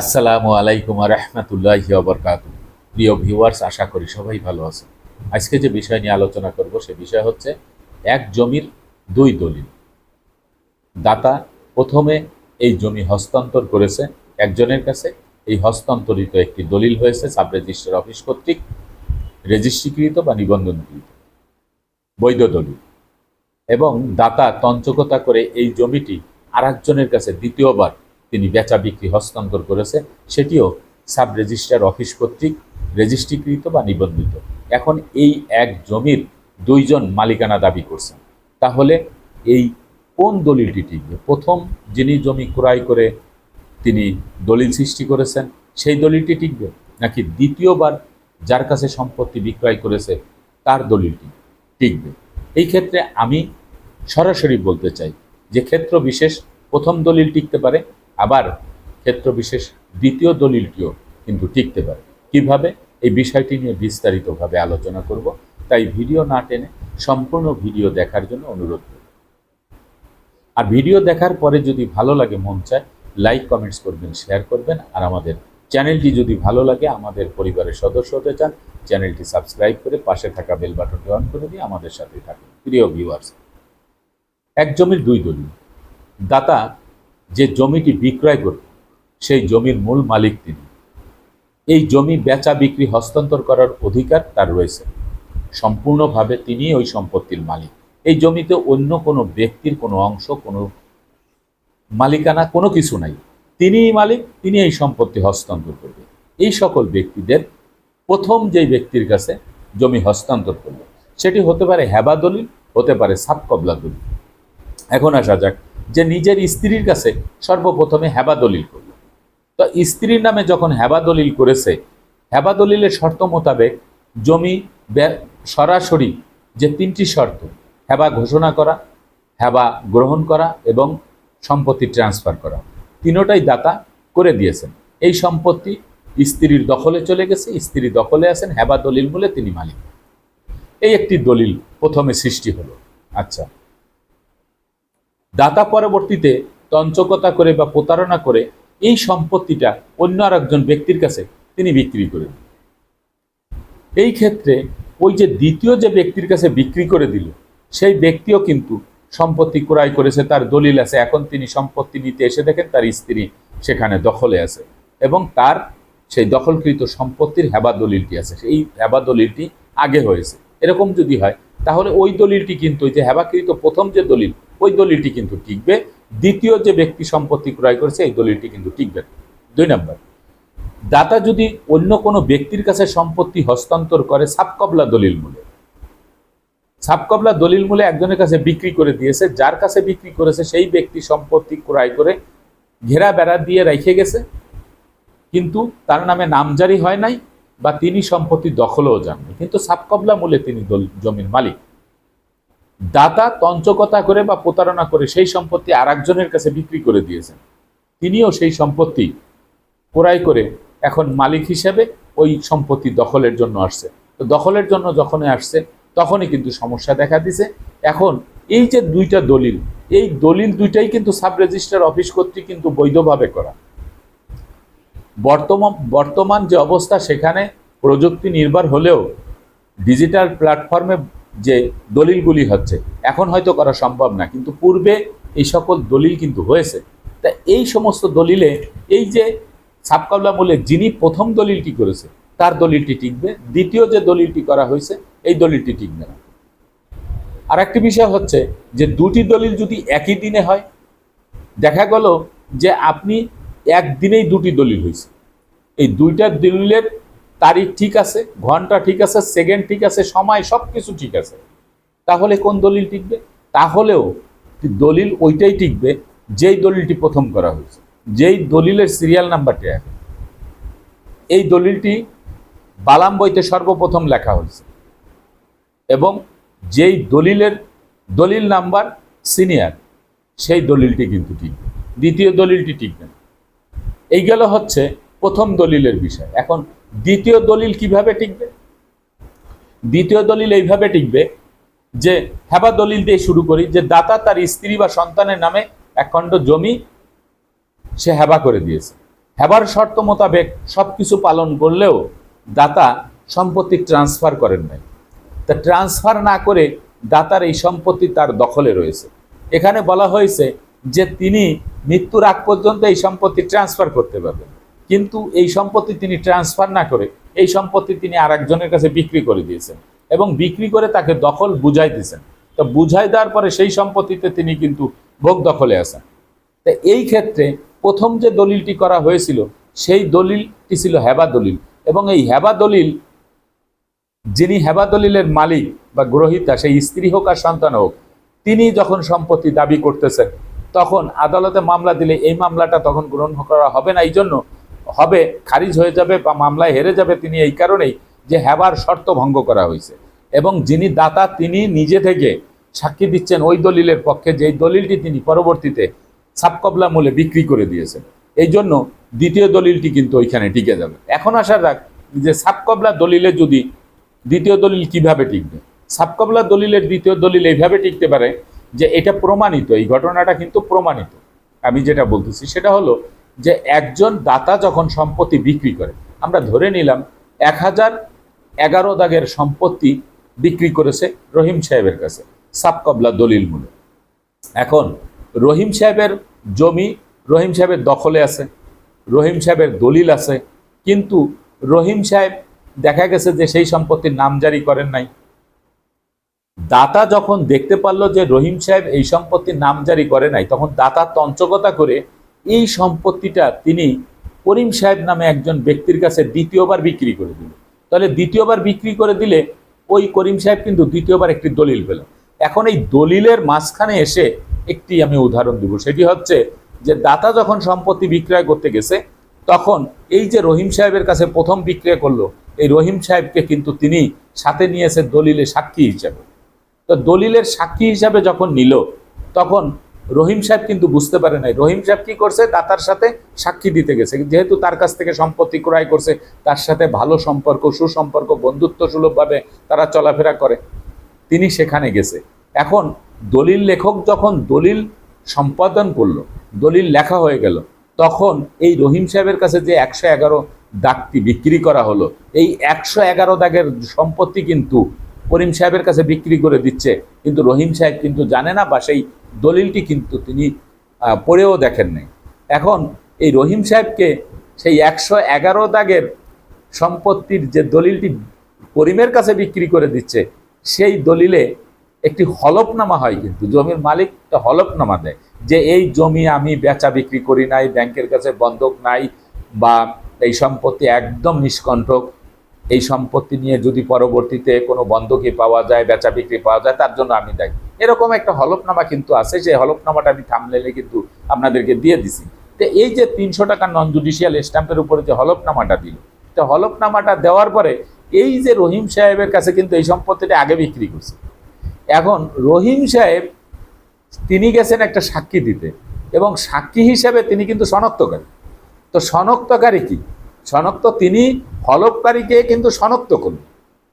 আসসালামু আলাইকুম রহমতুল্লাহ বরকাত প্রিয় ভিউয়ার্স, আশা করি সবাই ভালো আছে আজকে যে বিষয় নিয়ে আলোচনা করব, সে বিষয় হচ্ছে এক জমির দুই দলিল। দাতা প্রথমে এই জমি হস্তান্তর করেছে একজনের কাছে। এই হস্তান্তরিত একটি দলিল হয়েছে সাব রেজিস্ট্রার অফিস কর্তৃক, রেজিস্ট্রিকৃত বা নিবন্ধনকৃত। বৈধ দলিল। এবং দাতা তঞ্চকতা করে এই জমিটি আরেকজনের কাছে দ্বিতীয়বার তিনি বেচা বিক্রি হস্তান্তর করেছে, সেটিও সাব রেজিস্ট্রার অফিস কর্তৃক রেজিস্ট্রিকৃত বা নিবন্ধিত। এখন এই এক জমির দুইজন মালিকানা দাবি করছেন। তাহলে এই কোন দলিলটি টিকবে প্রথম যিনি জমি ক্রয় করে তিনি দলিল সৃষ্টি করেছেন, সেই দলিলটি টিকবে? নাকি দ্বিতীয়বার যার কাছে সম্পত্তি বিক্রয় করেছে, তার দলিলটি টিকবে? এই ক্ষেত্রে আমি সরাসরি বলতে চাই যে ক্ষেত্র বিশেষ প্রথম দলিল টিকতে পারে আবার ক্ষেত্র বিশেষ দ্বিতীয় দলিলটিও কিন্তু টিকতে পারে। কীভাবে? এই বিষয়টি নিয়ে বিস্তারিতভাবে আলোচনা করব। তাই ভিডিও না টেনে সম্পূর্ণ ভিডিও দেখার জন্য অনুরোধ করি আর ভিডিও দেখার পরে যদি ভালো লাগে, মন চায়, লাইক, কমেন্টস করবেন, শেয়ার করবেন। আর আমাদের চ্যানেলটি যদি ভালো লাগে, আমাদের পরিবারের সদস্য হতে চান, চ্যানেলটি সাবস্ক্রাইব করে পাশে থাকা বেল বাটনটি অন করে দিয়ে আমাদের সাথে থাকুন। প্রিয় ভিউয়ার্স, এক জমির দুই দলিল। দাতা যে জমিটি বিক্রয় করবে, সেই জমির মূল মালিক তিনি। এই জমি বেচা বিক্রি হস্তান্তর করার অধিকার তার রয়েছে। সম্পূর্ণভাবে তিনি ওই সম্পত্তির মালিক। এই জমিতে অন্য কোনো ব্যক্তির কোনো অংশ, কোনো মালিকানা, কোনো কিছু নাই। তিনিই মালিক, তিনি এই সম্পত্তি হস্তান্তর করবে। এই সকল ব্যক্তিদের প্রথম যেই ব্যক্তির কাছে জমি হস্তান্তর করবে সেটি হতে পারে হেবা দলিল, হতে পারে সাবকবলা দলিল। এখন আসা যাক যে নিজের স্ত্রীর কাছে সর্বপ্রথমে হেবা দলিল করল। তো স্ত্রীর নামে যখন হেবা দলিল করেছে, হেবা দলিলের শর্ত মোতাবেক জমি সরাসরি যে তিনটি শর্ত, হেবা ঘোষণা করা, হেবা গ্রহণ করা এবং সম্পত্তি ট্রান্সফার করা, তিনোটাই দাতা করে দিয়েছেন। এই সম্পত্তি স্ত্রীর দখলে চলে গেছে, স্ত্রী দখলে আছেন, হেবা দলিল বলে তিনি মালিক। এই একটি দলিল প্রথমে সৃষ্টি হলো। আচ্ছা দাতা পরবর্তীতে তঞ্চকতা করে বা প্রতারণা করে এই সম্পত্তিটা অন্য আর একজন ব্যক্তির কাছে তিনি বিক্রি করে দিল এই ক্ষেত্রে ওই যে দ্বিতীয় যে ব্যক্তির কাছে বিক্রি করে দিল, সেই ব্যক্তিও কিন্তু সম্পত্তি ক্রয় করেছে, তার দলিল আছে। এখন তিনি সম্পত্তি নিতে এসে দেখেন তার স্ত্রী সেখানে দখলে আছে এবং তার সেই দখলকৃত সম্পত্তির হেবা দলিলটি আছে। সেই হেবা দলিলটি আগে হয়েছে। এরকম যদি হয়, তাহলে ওই দলিলটি কিন্তু ওই যে হেবাকৃত প্রথম যে দলিল ওই দলিলটি কিন্তু টিকবে। দ্বিতীয় যে ব্যক্তি সম্পত্তি ক্রয় করেছে, এই দলিলটি কিন্তু টিকবে দুই নম্বর, দাতা যদি অন্য কোনো ব্যক্তির কাছে সম্পত্তি হস্তান্তর করে সাবকবলা দলিল মূলে। সাবকবলা দলিল মূলে একজনের কাছে বিক্রি করে দিয়েছে, যার কাছে বিক্রি করেছে, সেই ব্যক্তি সম্পত্তি ক্রয় করে ঘেরা বেড়া দিয়ে রেখে গেছে। কিন্তু তার নামে নামজারি হয় নাই বা তিনি সম্পত্তি দখলেও যাননি। কিন্তু সাবকবলা মূলে তিনি জমির মালিক। দাতা তঞ্চকতা করে বা প্রতারণা করে সেই সম্পত্তি আর একজনের কাছে বিক্রি করে দিয়েছেন। তিনিও সেই সম্পত্তি ক্রয় করে এখন মালিক হিসেবে ওই সম্পত্তি দখলের জন্য আসছে। তো দখলের জন্য যখনই আসছে, তখনই কিন্তু সমস্যা দেখা দিছে। এখন এই যে দুইটা দলিল, এই দলিল দুইটাই কিন্তু সাব রেজিস্ট্রার অফিস কর্তৃক কিন্তু বৈধভাবে করা। বর্তমান বর্তমান যে অবস্থা সেখানে প্রযুক্তি নির্ভর হলেও ডিজিটাল প্ল্যাটফর্মে যে দলিলগুলি হচ্ছে, এখন হয়তো করা সম্ভব না, কিন্তু পূর্বে এই সকল দলিল কিন্তু হয়েছে। তা এই সমস্ত দলিলে, এই যে সাবকাবলা বলে যিনি প্রথম দলিলটি করেছে, তার দলিলটি টিকবে, দ্বিতীয় যে দলিলটি করা হয়েছে, এই দলিলটি টিকবে না। আর একটি বিষয় হচ্ছে যে দুটি দলিল যদি একই দিনে হয়, দেখা গেল যে আপনি একদিনেই দুটি দলিল হয়েছে। এই দুইটা দলিলের তারিখ ঠিক আছে, ঘণ্টা ঠিক আছে সেকেন্ড ঠিক আছে, সময় সব কিছু ঠিক আছে। তাহলে কোন দলিল টিকবে? তাহলেও দলিল ওইটাই টিকবে যেই দলিলটি প্রথম করা হয়েছে, যেই দলিলের সিরিয়াল নাম্বারটি এক এই দলিলটি বালাম বইতে সর্বপ্রথম লেখা হয়েছে এবং যেই দলিলের দলিল নাম্বার সিনিয়র সেই দলিলটি কিন্তু টিকবে, দ্বিতীয় দলিলটি টিকবে না। এই গেল হচ্ছে প্রথম দলিলের বিষয়। এখন দ্বিতীয় দলিল কীভাবে টিকবে? দ্বিতীয় দলিল এইভাবে টিকবে যে, হেবা দলিল দিয়ে শুরু করি যে, দাতা তার স্ত্রী বা সন্তানের নামে একখণ্ড জমি সে হেবা করে দিয়েছে। হেবার শর্ত মোতাবেক সব কিছু পালন করলেও দাতা সম্পত্তি ট্রান্সফার করেন নাই। তা ট্রান্সফার না করে দাতার এই সম্পত্তি তার দখলে রয়েছে। এখানে বলা হয়েছে যে, তিনি মৃত্যুর আগ পর্যন্ত এই সম্পত্তি ট্রান্সফার করতে পারবেন। কিন্তু এই সম্পত্তি তিনি ট্রান্সফার না করে এই সম্পত্তি তিনি আর একজনের কাছে বিক্রি করে দিয়েছেন এবং বিক্রি করে তাকে দখল বুঝাই দিয়েছেন। তো বুঝাই দেওয়ার পরে সেই সম্পত্তিতে তিনি কিন্তু ভোগ দখলে আছেন। তা এই ক্ষেত্রে প্রথম যে দলিলটি করা হয়েছিল, সেই দলিলটি ছিল হেবা দলিল এবং এই হেবা দলিল, যিনি হেবা দলিলের মালিক বা গ্রহিতা, সেই স্ত্রী হোক আর সন্তান হোক, তিনি যখন সম্পত্তি দাবি করতেছেন, তখন আদালতে মামলা দিলে এই মামলাটা তখন গ্রহণ করা হবে না। এই জন্য হবে, খারিজ হয়ে যাবে বা মামলায় হেরে যাবে তিনি এই কারণেই যে হেবার শর্ত ভঙ্গ করা হয়েছে। এবং যিনি দাতা, তিনি নিজে থেকে সাক্ষী দিচ্ছেন ওই দলিলের পক্ষে যে এই দলিলটি তিনি পরবর্তীতে সাবকবলা মূলে বিক্রি করে দিয়েছেন। এই জন্য দ্বিতীয় দলিলটি কিন্তু ওইখানে টিকে যাবে। এখন আসা যাক যে সাবকবলা দলিলে যদি দ্বিতীয় দলিল কীভাবে টিকবে? সাবকবলা দলিলের দ্বিতীয় দলিল এইভাবে টিকতে পারে যে এটা প্রমাণিত, এই ঘটনাটা কিন্তু প্রমাণিত। আমি যেটা বলতেছি সেটা হলো যে একজন দাতা যখন সম্পত্তি বিক্রি করে, আমরা ধরে নিলাম এক হাজার এগারো দাগের সম্পত্তি বিক্রি করেছে রহিম সাহেবের কাছে, সাবকবলা দলিল মূলে। এখন রহিম সাহেবের জমি রহিম সাহেবের দখলে আছে, রহিম সাহেবের দলিল আছে, কিন্তু রহিম সাহেব দেখা গেছে যে সেই সম্পত্তির নাম জারি করেন নাই। দাতা যখন দেখতে পারল যে রহিম সাহেব এই সম্পত্তির নাম জারি করে নাই, তখন দাতা তঞ্চকতা করে এই সম্পত্তিটা তিনি করিম সাহেব নামে একজন ব্যক্তির কাছে দ্বিতীয়বার বিক্রি করে দিল তাহলে দ্বিতীয়বার বিক্রি করে দিলে ওই করিম সাহেব কিন্তু দ্বিতীয়বার একটি দলিল পেল। এখন এই দলিলের মাঝখানে এসে একটি আমি উদাহরণ দিব। সেটি হচ্ছে যে দাতা যখন সম্পত্তি বিক্রয় করতে গেছে, তখন এই যে রহিম সাহেবের কাছে প্রথম বিক্রয় করল, এই রহিম সাহেবকে কিন্তু তিনি সাথে নিয়েছে দলিলে সাক্ষী হিসাবে। তো দলিলের সাক্ষী হিসাবে যখন নিল, তখন রহিম সাহেব কিন্তু বুঝতে পারে নাই। রহিম সাহেব কি করছে? দাতার সাথে সাক্ষী দিতে গেছে। যেহেতু তার কাছ থেকে সম্পত্তি ক্রয় করছে, তার সাথে ভালো সম্পর্ক, সুসম্পর্ক বন্ধুত্ব সুলভভাবে তারা চলাফেরা করে। তিনি সেখানে গেছে। এখন দলিল লেখক যখন দলিল সম্পাদন করল, দলিল লেখা হয়ে গেল, তখন এই রহিম সাহেবের কাছে যে একশো এগারো দাগটি বিক্রি করা হলো, এই একশো এগারো দাগের সম্পত্তি কিন্তু করিম সাহেবের কাছে বিক্রি করে দিচ্ছে। কিন্তু রহিম সাহেব কিন্তু জানে না বা সেই দলিলটি কিন্তু তিনি পড়েও দেখেন নাই। এখন এই রহিম সাহেবকে সেই একশো এগারো দাগের সম্পত্তির যে দলিলটি করিমের কাছে বিক্রি করে দিচ্ছে, সেই দলিলে একটি হলফনামা হয় কিন্তু, জমির মালিক একটা হলফনামা দেয় যে এই জমি আমি বেচা বিক্রি করি নাই, ব্যাংকের কাছে বন্ধক নাই বা এই সম্পত্তি একদম নিষ্কণ্ঠক। এই সম্পত্তি নিয়ে যদি পরবর্তীতে কোনো বন্ধকি পাওয়া যায়, বেচা বিক্রি পাওয়া যায়, তার জন্য আমি দায়ী। এরকম একটা হলফনামা কিন্তু আছে সেই হলফনামাটা আমি থামলেলে কিন্তু আপনাদেরকে দিয়ে দিছি। তো এই যে তিনশো টাকা নন জুডিশিয়াল স্ট্যাম্পের উপরে যে হলফনামাটা দিল, তো হলফনামাটা দেওয়ার পরে এই যে রহিম সাহেবের কাছে কিন্তু এই সম্পত্তিটা আগে বিক্রি করছে। এখন রহিম সাহেব, তিনি গেছেন একটা সাক্ষী দিতে এবং সাক্ষী হিসেবে তিনি কিন্তু শনাক্তকারী। তো শনাক্তকারী কি? শনাক্ত তিনি হলফকারীকে কিন্তু শনাক্ত করলেন।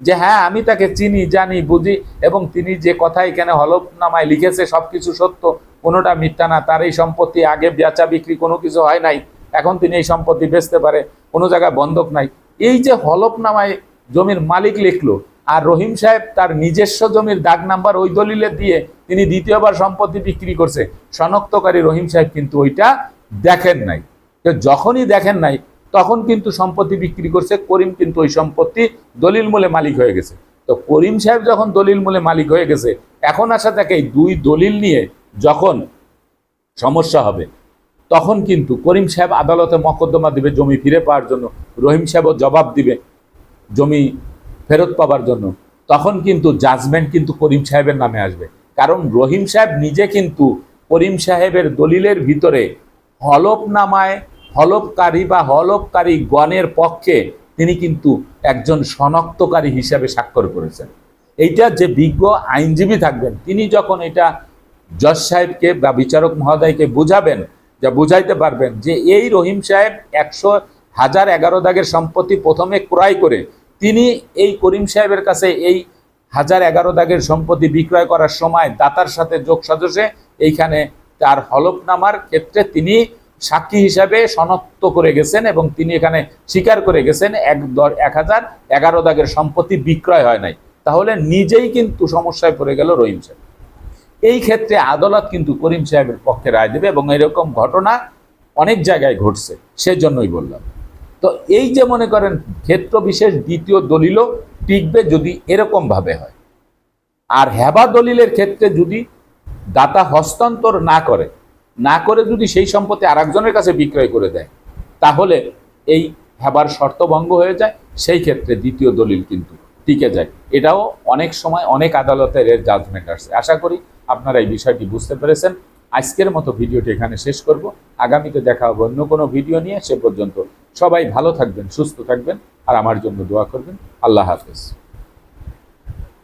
যে হ্যাঁ আমি তাকে চিনি, জানি, বুঝি এবং তিনি যে কথা এখানে হলফনামায় লিখেছে সব কিছু সত্য, কোনোটা মিথ্যা না, তার এই সম্পত্তি আগে বেচা বিক্রি কোনো কিছু হয় নাই, এখন তিনি এই সম্পত্তি বেচতে পারে, কোনো জায়গায় বন্ধক নাই। এই যে হলফনামায় জমির মালিক লিখলো আর রহিম সাহেব তার নিজস্ব জমির দাগ নাম্বার ওই দলিলে দিয়ে তিনি দ্বিতীয়বার সম্পত্তি বিক্রি করছে, শনাক্তকারী রহিম সাহেব কিন্তু ওইটা দেখেন নাই। তো যখনই দেখেন নাই তখন কিন্তু সম্পত্তি বিক্রি করছে, করিম কিন্তু ওই সম্পত্তি দলিল মূলে মালিক হয়ে গেছে। তো করিম সাহেব যখন দলিল মূলে মালিক হয়ে গেছে, এখন আসা থাকে দুই দলিল নিয়ে যখন সমস্যা হবে, তখন কিন্তু করিম সাহেব আদালতে মকদ্দমা দিবে, জমি ফিরে পাওয়ার জন্য, রহিম সাহেবও জবাব দিবে জমি ফেরত পাবার জন্য। তখন কিন্তু জাজমেন্ট কিন্তু করিম সাহেবের নামে আসবে। কারণ রহিম সাহেব নিজে কিন্তু করিম সাহেবের দলিলের ভিতরে হলফনামায় হলফকারী বা হলফকারী গণের পক্ষে তিনি কিন্তু একজন শনাক্তকারী হিসাবে স্বাক্ষর করেছেন। এইটা যে বিজ্ঞ আইনজীবী থাকবেন, তিনি যখন এটা জজ সাহেবকে বা বিচারক মহোদয়কে বুঝাবেন, যা বুঝাইতে পারবেন যে এই রহিম সাহেব একশো হাজার এগারো দাগের সম্পত্তি প্রথমে ক্রয় করে, তিনি এই করিম সাহেবের কাছে এই হাজার এগারো দাগের সম্পত্তি বিক্রয় করার সময় দাতার সাথে যোগ সাজসে, এইখানে তার হলফনামার ক্ষেত্রে তিনি সাক্ষী হিসাবে শনাক্ত করে গেছেন এবং তিনি এখানে স্বীকার করে গেছেন, এক এক হাজার, এগারো দাগের সম্পত্তি বিক্রয় হয় নাই। তাহলে নিজেই কিন্তু সমস্যায় পড়ে গেল রহিম সাহেব। এই ক্ষেত্রে আদালত কিন্তু করিম সাহেবের পক্ষে রায় দেবে এবং এরকম ঘটনা অনেক জায়গায় ঘটছে, সেজন্যই বললাম। তো এই যে মনে করেন ক্ষেত্র বিশেষ দ্বিতীয় দলিলও টিকবে যদি এরকম ভাবে হয়। আর হেবা দলিলের ক্ষেত্রে যদি দাতা হস্তান্তর না করে না করে যদি সেই সম্পত্তি আরেকজনের কাছে বিক্রয় করে দেয়, তাহলে এই হেবার শর্তভঙ্গ হয়ে যায়। সেই ক্ষেত্রে দ্বিতীয় দলিল কিন্তু টিকে যায়। এটাও অনেক সময় অনেক আদালতের এর জাজমেন্ট আসছে আশা করি আপনারা এই বিষয়টি বুঝতে পেরেছেন। আজকের মতো ভিডিওটি এখানে শেষ করব। আগামীতে দেখা হবে অন্য কোনো ভিডিও নিয়ে। সে পর্যন্ত সবাই ভালো থাকবেন, সুস্থ থাকবেন। আর আমার জন্য দোয়া করবেন। আল্লাহ হাফেজ।